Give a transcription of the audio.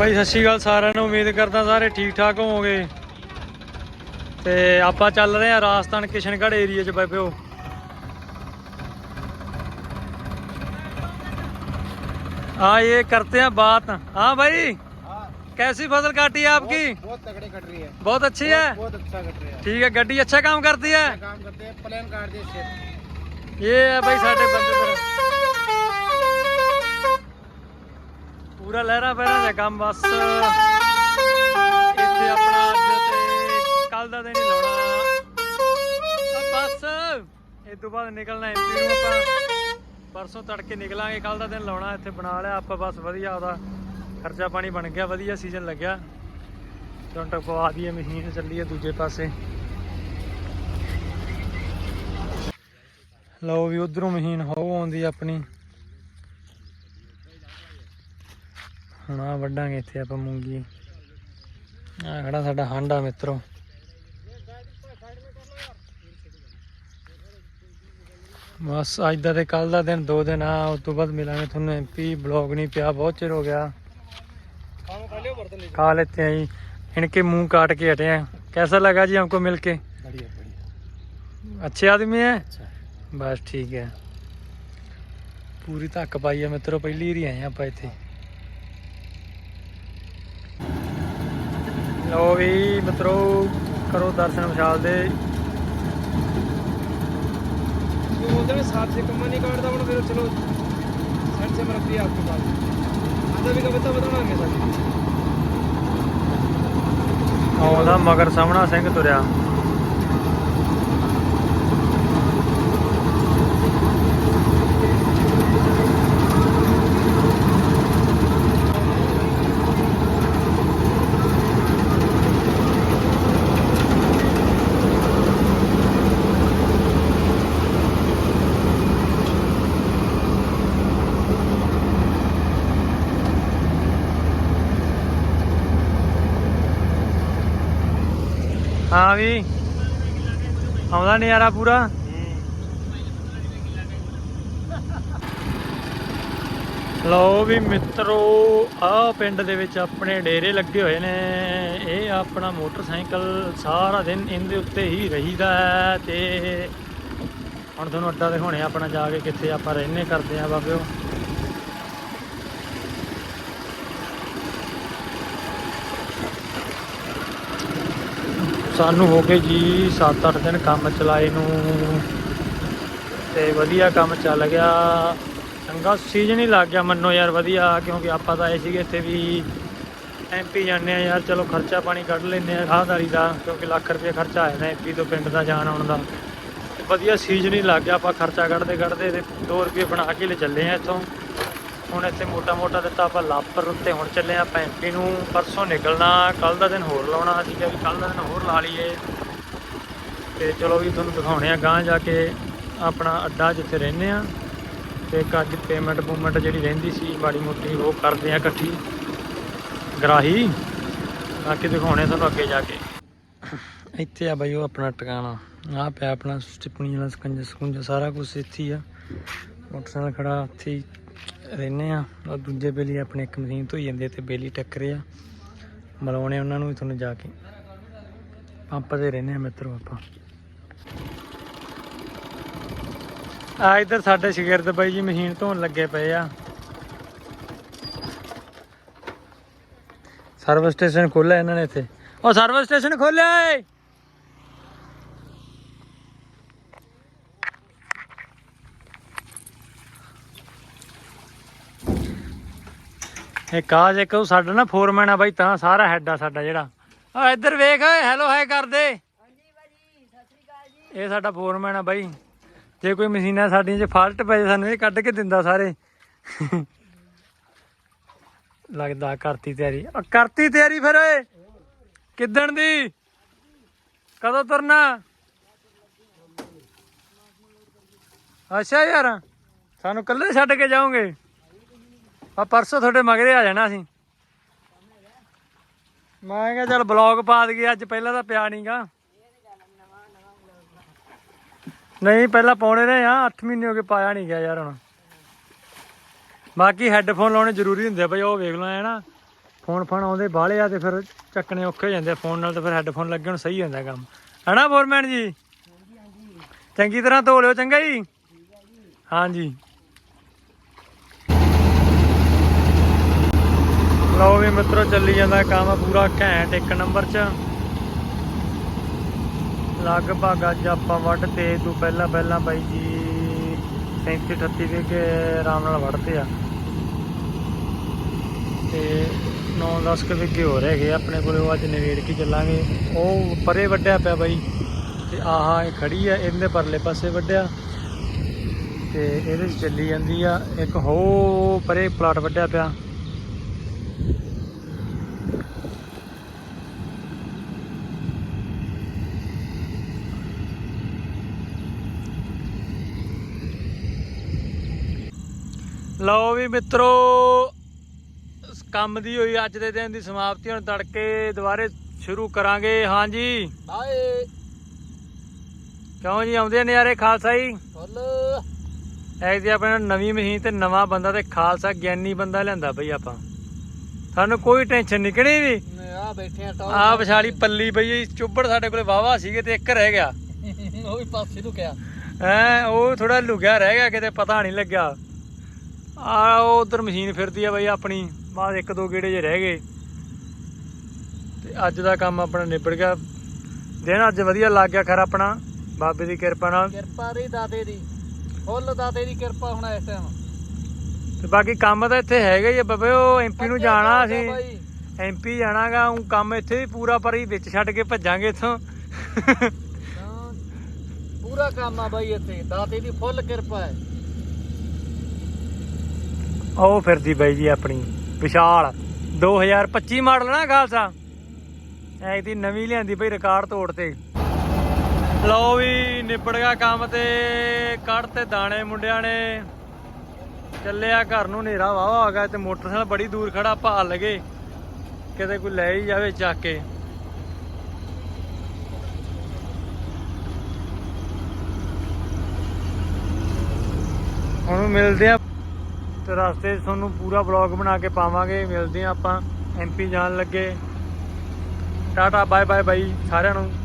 ਬਾਈ ਸਤਿ ਸ਼੍ਰੀ ਅਕਾਲ ਸਾਰਿਆਂ ਨੂੰ ਉਮੀਦ ਕਰਦਾ ਸਾਰੇ ਠੀਕ ਠਾਕ ਹੋਵੋਗੇ ਤੇ ਆਪਾਂ ਚੱਲ ਰਹੇ ਆ ਰਾਜਸਥਾਨ ਕਿਸ਼ਨਗੜ੍ਹ ਏਰੀਆ 'ਚ ਬਾਈਓ ਆ ਇਹ ਕਰਤੇ ਆ ਬਾਤ ਹਾਂ ਭਾਈ कैसी फसल काटी है आपकी बहुत, बहुत तगड़ी कट रही है बहुत अच्छी बहुत, है बहुत अच्छा कट रही है ठीक है गड्डी अच्छा काम करती है अच्छा काम करते हैं प्लान काट दिए ये है भाई साढ़े बंदे ਪੂਰਾ ਲਹਿਰਾ ਪਹਿਰਾ ਦਾ ਕੰਮ ਬਸ। ਇੱਥੇ ਆਪਣਾ ਅੱਜ ਤੇ ਕੱਲ ਦਾ ਦਿਨ ਹੀ ਲਾਉਣਾ। ਬਸ, ਇਹ ਤੋਂ ਬਾਅਦ ਨਿਕਲਣਾ ਐਮਪੀ ਨੂੰ ਆਪਾਂ। ਪਰਸੋਂ ਤੜਕੇ ਨਿਕਲਾਂਗੇ ਕੱਲ ਦਾ ਦਿਨ ਲਾਉਣਾ, ਇੱਥੇ ਬਣਾ ਲਿਆ ਆਪਾਂ ਬਸ, ਵਧੀਆ ਉਹਦਾ ਖਰਚਾ ਪਾਣੀ ਬਣ ਗਿਆ, ਵਧੀਆ ਸੀਜ਼ਨ ਲੱਗਿਆ। ਹੁਣ ਟਪਵਾ ਦਈਏ ਮਸ਼ੀਨ ਚੱਲੀ ਹੈ ਦੂਜੇ ਪਾਸੇ। ਲਓ ਵੀ, ਉਧਰੋਂ ਮਸ਼ੀਨ ਹੋ ਆਉਂਦੀ ਆਪਣੀ। ਹੁਣ ਆ ਵੱਢਾਂਗੇ ਇੱਥੇ ਆਪਾਂ ਮੂੰਗੀ ਆ ਖੜਾ ਸਾਡਾ ਹਾਂਡਾ ਮਿੱਤਰੋ ਬਸ ਅੱਜ ਦਾ ਤੇ ਕੱਲ ਦਾ ਦਿਨ ਦੋ ਦਿਨ ਆ ਉਸ ਤੋਂ ਬਾਅਦ ਮਿਲਾਂਗੇ ਤੁਹਾਨੂੰ ਐਮਪੀ ਬਲੌਗ ਨਹੀਂ ਪਿਆ ਬਹੁਤ ਚਿਰ ਹੋ ਗਿਆ काम खा लियो बर्तन खा लेते हैं जी इनके मुंह काट के हटे हैं कैसा लगा जी हमको मिलके बढ़िया बढ़िया अच्छे आदमी हैं अच्छा ਬਸ ਠੀਕ ਹੈ ਪੂਰੀ ਧੱਕ ਪਾਈ ਆ ਮਿੱਤਰੋ ਪਹਿਲੀ ਵਾਰੀ ਆਏ ਆ ਆਪਾਂ ਇੱਥੇ ਲੋ ਵੀ ਮਿੱਤਰੋ ਕਰੋ ਦਰਸ਼ਨ ਵਿਸ਼ਾਲ ਦੇ। ਉਹ ਉਹਦੇ ਵਿੱਚ ਸਾਥ ਸੇ ਕੰਮਾ ਨਹੀਂ ਕਾਟਦਾ ਹੁਣ ਫਿਰ ਚਲੋ ਸੜ ਸੇ ਮਰਬੀ ਆਪਕੇ ਪਾਸ ਆਦਾ ਵੀ ਕਵਿਤਾ ਬਤਾਵਾਂਗੇ ਸਰ ਆਉਂਦਾ ਮਗਰ ਸਾਹਮਣਾ ਸਿੰਘ ਤੁਰਿਆ। ਹਾਂ ਵੀ। ਆਉਂਦਾ ਨਜ਼ਾਰਾ ਪੂਰਾ। ਲਓ ਵੀ ਮਿੱਤਰੋ ਆ ਪਿੰਡ ਦੇ ਵਿੱਚ ਆਪਣੇ ਡੇਰੇ ਲੱਗੇ ਹੋਏ ਨੇ। ਇਹ ਆਪਣਾ ਮੋਟਰਸਾਈਕਲ ਸਾਰਾ ਦਿਨ ਇਹਦੇ ਉੱਤੇ ਹੀ ਰਹੀਦਾ ਹੈ ਤੇ ਹੁਣ ਤੁਹਾਨੂੰ ਅੱਡਾ ਦਿਖਾਉਣੇ ਆ ਆਪਣਾ, ਜਾ ਕੇ ਕਿੱਥੇ ਆਪਾਂ ਰਹਿੰਨੇ ਕਰਦੇ ਆ ਬਾਬਿਓ। ਸਾਨੂੰ ਹੋ ਗਏ ਜੀ 7-8 ਦਿਨ ਕੰਮ ਚਲਾਏ ਨੂੰ ਤੇ ਵਧੀਆ ਕੰਮ ਚੱਲ ਗਿਆ। ਚੰਗਾ ਸੀਜ਼ਨ ਹੀ ਲੱਗ ਗਿਆ ਮੰਨੋ ਯਾਰ ਵਧੀਆ, ਕਿਉਂਕਿ ਆਪਾਂ ਤਾਂ ਆਏ ਸੀਗੇ ਇੱਥੇ ਵੀ ਐਮਪੀ ਜਾਂਦੇ ਆ ਯਾਰ, ਚਲੋ ਖਰਚਾ ਪਾਣੀ ਕੱਢ ਲੈਂਦੇ ਆ ਰਾਹਦਾਰੀ ਦਾ, ਕਿਉਂਕਿ ਲੱਖ ਰੁਪਏ ਖਰਚਾ ਆਇਆ ਨਾ ਐਮਪੀ ਤੋਂ ਪਿੰਡ ਦਾ ਜਾਣ ਆਉਣ ਦਾ। ਵਧੀਆ ਸੀਜ਼ਨ ਹੀ ਲੱਗ ਗਿਆ, ਆਪਾਂ ਖਰਚਾ ਕੱਢਦੇ ਕੱਢਦੇ ਤੇ 2 ਰੁਪਏ ਬਣਾ ਕੇ ਲੈ ਚੱਲੇ ਆ ਇੱਥੋਂ। ਹੁਣ ਇੱਥੇ ਮੋਟਾ ਮੋਟਾ ਦਿੱਤਾ ਆਪਾਂ ਲਾਪਰ ਉੱਤੇ ਹੁਣ ਚੱਲੇ ਆ ਪੈਂਪੀ ਨੂੰ, ਪਰਸੋਂ ਨਿਕਲਣਾ ਕੱਲ ਦਾ ਦਿਨ ਹੋਰ ਲਾਉਣਾ ਸੀਗਾ ਵੀ ਕੱਲ ਦਾ ਦਿਨ ਹੋਰ ਲਾ ਲਈਏ। ਤੇ ਚਲੋ ਵੀ ਤੁਹਾਨੂੰ ਦਿਖਾਉਣੇ ਆ ਗਾਂ ਜਾ ਕੇ ਆਪਣਾ ਅੱਡਾ ਜਿੱਥੇ ਰਹਿੰਦੇ ਆ ਤੇ ਇੱਕ ਅੱਜ ਪੇਮੈਂਟ ਪੂਮੈਂਟ ਜਿਹੜੀ ਰਹਿੰਦੀ ਸੀ, ਮਾੜੀ ਮੋਟੀ ਉਹ ਕਰਦੇ ਆ ਇਕੱਠੀ। ਗਰਾਹੀ, ਬਾਕੀ ਦਿਖਾਉਣੇ ਤੁਹਾਨੂੰ ਅੱਗੇ ਜਾ ਕੇ। ਇੱਥੇ ਆ ਬਾਈ ਉਹ ਆਪਣਾ ਟਿਕਾਣਾ ਆ ਪਿਆ ਆਪਣਾ ਸਟਿਪਣੀ ਵਾਲਾ ਸਕੰਜਾ, ਸਕੁੰਜਾ ਸਾਰਾ ਕੁਝ ਇੱਥੇ ਹੀ ਆ। ਮੋਟਰਸਾਈਕਲ ਖੜਾ, ਇੱਥੇ ਹੀ ਰਹਿੰਦੇ ਆ ਉਹ ਦੂਜੇ ਬੇਲੀ ਆਪਣੇ ਇੱਕ ਮਸ਼ੀਨ ਧੋਈ ਜਾਂਦੇ ਤੇ ਬੇਲੀ ਟੱਕਰੇ ਆ। ਮਿਲਾਉਣੇ ਉਹਨਾਂ ਨੂੰ ਵੀ ਤੁਹਾਨੂੰ ਜਾ ਕੇ। ਪੰਪ ਤੇ ਰਹਿੰਦੇ ਆ ਮਿੱਤਰੋ ਆਪਾਂ। ਆ ਇੱਧਰ ਸਾਡੇ ਸ਼ਗਿਰਦ ਬਾਈ ਜੀ ਮਸ਼ੀਨ ਧੋਣ ਲੱਗੇ ਪਏ ਆ। ਸਰਵਿਸ ਸਟੇਸ਼ਨ ਖੋਲਿਆ ਇਹਨਾਂ ਨੇ ਇੱਥੇ। ਉਹ ਸਰਵਿਸ ਸਟੇਸ਼ਨ ਖੋਲਿਆ ਏ! ਇਹ ਕਾਜ ਇੱਕ ਉਹ ਸਾਡਾ ਨਾ ਫੋਰਮੈਨ ਆ ਬਾਈ, ਤਾਂ ਸਾਰਾ ਹੈੱਡ ਆ ਸਾਡਾ ਜਿਹੜਾ। ਆ ਇੱਧਰ ਵੇਖ ਹੈਲੋ ਹਾਈ ਕਰਦੇ ਇਹ ਸਾਡਾ ਫੋਰਮੈਨ ਆ ਬਾਈ। ਜੇ ਕੋਈ ਮਸ਼ੀਨਾਂ ਸਾਡੀਆਂ 'ਚ ਫਾਲਟ ਪਏ, ਸਾਨੂੰ ਇਹ ਕੱਢ ਕੇ ਦਿੰਦਾ ਸਾਰੇ। ਲੱਗਦਾ ਕਰਤੀ ਤਿਆਰੀ। ਆ, ਕਰਤੀ ਤਿਆਰੀ ਫਿਰ, ਓਏ। ਕਿੱਦਣ ਦੀ? ਕਦੋਂ ਤੁਰਨਾ? ਅੱਛਾ ਯਾਰ, ਸਾਨੂੰ ਕੱਲੇ ਛੱਡ ਕੇ ਜਾਓਗੇ? ਆ ਪਰਸੋਂ ਤੁਹਾਡੇ ਮਗਰੇ ਆ ਜਾਣਾ ਅਸੀਂ। ਮੈਂ ਕਿਹਾ ਚੱਲ ਬਲੌਗ ਪਾ ਦਈਏ, ਅੱਜ ਪਹਿਲਾਂ ਤਾਂ ਪਿਆ ਨਹੀਂਗਾ ਨਹੀਂ, ਪਹਿਲਾਂ ਪਾਉਣੇ ਰਹੇ ਆ 8 ਮਹੀਨੇ ਹੋ ਗਏ ਪਾਇਆ ਨਹੀਂ ਗਿਆ ਯਾਰ ਹੁਣ। ਬਾਕੀ ਹੈੱਡਫੋਨ ਲਾਉਣੇ ਜ਼ਰੂਰੀ ਹੁੰਦੇ ਆ ਬਈ, ਉਹ ਵੇਖ ਲਓ ਐ ਨਾ। ਫੋਨ ਫਾਨ ਆਉਂਦੇ ਬਾਹਲੇ ਆ ਤੇ ਫਿਰ ਚੱਕਣੇ ਔਖੇ ਹੋ ਜਾਂਦੇ ਫੋਨ ਨਾਲ ਤੇ ਫਿਰ ਹੈੱਡਫੋਨ ਲੱਗਣ ਸਹੀ ਹੁੰਦਾ ਕੰਮ। ਹਨਾ ਫੋਰਮੈਨ ਜੀ? ਚੰਗੀ ਤਰ੍ਹਾਂ ਧੋ ਲਿਓ, ਚੰਗਾ ਜੀ? ਹਾਂਜੀ। ਲਓ ਵੀ ਮਿੱਤਰੋ, ਚੱਲੀ ਜਾਂਦਾ ਕੰਮ ਪੂਰਾ ਘੈਂਟ, ਇੱਕ ਨੰਬਰ 'ਚ। ਲਗਭਗ ਅੱਜ ਆਪਾਂ ਵੱਢ ਤੇ, ਤੋਂ ਪਹਿਲਾਂ ਪਹਿਲਾਂ ਬਾਈ ਜੀ 37 38 ਦੇ ਕੇ ਆਰਾਮ ਨਾਲ ਵੱਢਦੇ ਆ। ਤੇ 9-10 ਕੁ ਵਿਗੇ ਹੋ ਰਹੇ ਆਪਣੇ ਕੋਲੇ, ਉਹ ਅੱਜ ਨਵੇੜ ਕੇ ਚੱਲਾਂਗੇ। ਉਹ ਪਰੇ ਵੱਢਿਆ ਪਿਆ ਬਾਈ। ਤੇ ਆਹਾ ਇਹ ਖੜੀ ਆ, ਇਹਦੇ ਪਰਲੇ ਪਾਸੇ ਵੱਢਿਆ। ਤੇ ਇਹਦੇ 'ਚ ਚੱਲੀ ਜਾਂਦੀ ਆ, ਇੱਕ ਹੋ ਪਰੇ ਪਲਾਟ ਵੱਢਿਆ ਪਿਆ। ਲਓ ਵੀ ਮਿੱਤਰੋ ਕੰਮ ਦੀ ਹੋਈ ਅੱਜ ਦੇ ਦਿਨ ਦੀ ਸਮਾਪਤੀ ਹੁਣ ਤੜਕੇ ਦੁਬਾਰੇ ਸ਼ੁਰੂ ਕਰਾਂਗੇ। ਹਾਂਜੀ। ਹਾਏ ਕਿਉਂ ਜੀ ਆਉਂਦੇ ਨਜ਼ਾਰੇ ਖਾਲਸਾ ਜੀ? ਫੁੱਲ। ਐ ਜੀ ਆਪਣੇ ਨਵੀਂ ਮਸ਼ੀਨ ਤੇ ਨਵਾਂ ਬੰਦਾ ਤੇ ਖਾਲਸਾ ਗਿਆਨੀ ਬੰਦਾ ਲਿਆਂਦਾ ਬਈ ਆਪਾਂ। ਸਾਨੂੰ ਕੋਈ ਟੈਨਸ਼ਨ ਨਹੀਂ ਕਿਹੜੀ ਵੀ? ਆ ਬੈਠੇ ਆ ਆ ਵਿਛਾਲੀ ਪੱਲੀ ਬਈ ਚੁੱਬੜ ਸਾਡੇ ਕੋਲੇ ਵਾਵਾ ਸੀਗੇ ਤੇ ਇੱਕ ਰਹਿ ਗਿਆ। ਉਹ ਵੀ ਪਾਸੇ ਗਿਆ। ਹੈ ਉਹ ਥੋੜਾ ਲੁਕਿਆ ਰਹਿ ਗਿਆ ਕਿਤੇ ਪਤਾ ਨਹੀਂ ਲੱਗਿਆ। ਆ ਉਧਰ ਮਸ਼ੀਨ ਫਿਰਦੀ ਆ ਬਈ ਆਪਣੀ ਬਾਅਦ ਇੱਕ ਦੋ ਗੇੜੇ ਜੇ ਰਹਿ ਗਏ। ਤੇ ਅੱਜ ਦਾ ਕੰਮ ਆਪਣਾ ਨਿਬੜ ਗਿਆ। ਦਿਨ ਅੱਜ ਵਧੀਆ ਲੱਗ ਗਿਆ ਖਰ ਆਪਣਾ ਬਾਬੇ ਦੀ ਕਿਰਪਾ ਨਾਲ। ਕਿਰਪਾ ਦੀ ਦਾਤੇ ਦੀ ਫੁੱਲ ਦਾਤੇ ਦੀ ਕਿਰਪਾ ਹੁਣ ਇਸ ਟਾਈਮ ਤੇ ਬਾਕੀ ਕੰਮ ਤਾਂ ਇੱਥੇ ਹੈਗਾ ਹੀ ਆ ਬਾਬੇ ਉਹ ਐਮਪੀ ਨੂੰ ਜਾਣਾ ਅਸੀਂ। ਐਮਪੀ ਜਾਣਾਗਾ ਉਹ ਕੰਮ ਇੱਥੇ ਵੀ ਪੂਰਾ ਪਰ ਹੀ ਵਿੱਚ ਛੱਡ ਕੇ ਭੱਜਾਂਗੇ ਇੱਥੋਂ। ਪੂਰਾ ਕੰਮ ਆ ਬਾਈ ਇੱਥੇ ਦਾਤੇ ਦੀ ਫੁੱਲ ਕਿਰਪਾ ਹੈ। ਉਹ ਫਿਰਦੀ ਬਾਈ ਜੀ ਆਪਣੀ, ਵਿਸ਼ਾਲ। 2025 ਮਾਡਲ ਨਾ ਖਾਲਸਾ। ਐ ਦੀ ਨਵੀਂ ਲਿਆਂਦੀ ਬਈ ਰਿਕਾਰਡ ਤੋੜ ਤੇ। ਲਓ ਵੀ, ਨਿਬੜ ਗਿਆ ਕੰਮ ਤੇ, ਕੱਢ ਤੇ ਦਾਣੇ ਮੁੰਡਿਆਂ ਨੇ। ਚੱਲਿਆ ਘਰ ਨੂੰ ਹਨੇਰਾ ਵਾਵਾ ਹੋ ਗਿਆ ਤੇ ਮੋਟਰਸਾਈਕਲ ਬੜੀ ਦੂਰ ਖੜਾ ਭਾਲ ਲਗੇ ਕਿਤੇ ਕੋਈ ਲੈ ਹੀ ਜਾਵੇ ਚੱਕ ਕੇ। ਹੁਣ ਮਿਲਦੇ ਆ ਤੇ ਰਸਤੇ 'ਚ ਤੁਹਾਨੂੰ ਪੂਰਾ ਵਲੌਗ ਬਣਾ ਕੇ ਪਾਵਾਂਗੇ। ਮਿਲਦੇ ਆ ਆਪਾਂ ਐਮਪੀ ਜਾਣ ਲੱਗੇ। ਟਾਟਾ ਬਾਏ ਬਾਏ ਬਾਈ ਸਾਰਿਆਂ ਨੂੰ।